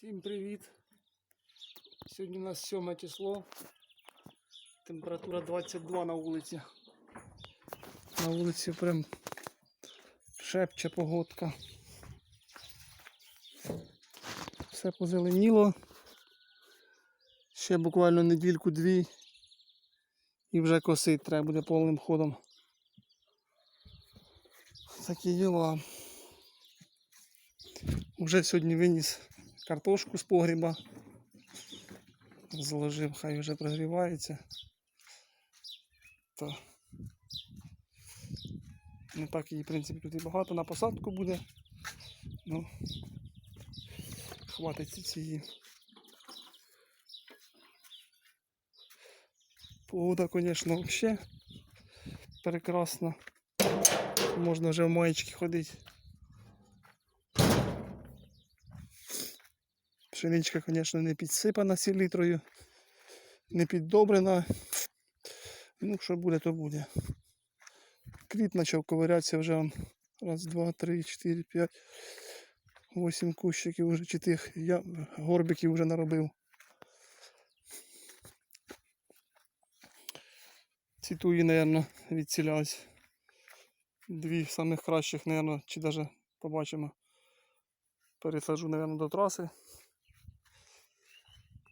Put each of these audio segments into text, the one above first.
Всім привіт! Сьогодні у нас 7 число. Температура 22 на вулиці. На вулиці прям шепче погодка. Все позеленіло. Ще буквально недільку-дві. І вже косить треба буде повним ходом. Такі діла. Уже сьогодні виніс картошку з погріба. Заложив, хай вже прогрівається. То не так її, в принципі, тут і багато на посадку буде. Ну, хватить цієї. Погода, звісно, взагалі прекрасна. Можна вже в маєчки ходити. Пшеничка, звісно, не підсипана селітрою, не піддобрена. Ну, що буде, то буде. Квіт почав ковирятися вже он. Раз, два, три, чотири, п'ять, вісім кущиків уже чи тих я горбиків вже наробив. Ці туї, мабуть, відцілялись. Дві самих кращих, мабуть, чи навіть побачимо. Пересаджу, мабуть, до траси.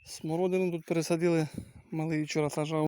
Смородину тут пересадили, малий вчора сажав.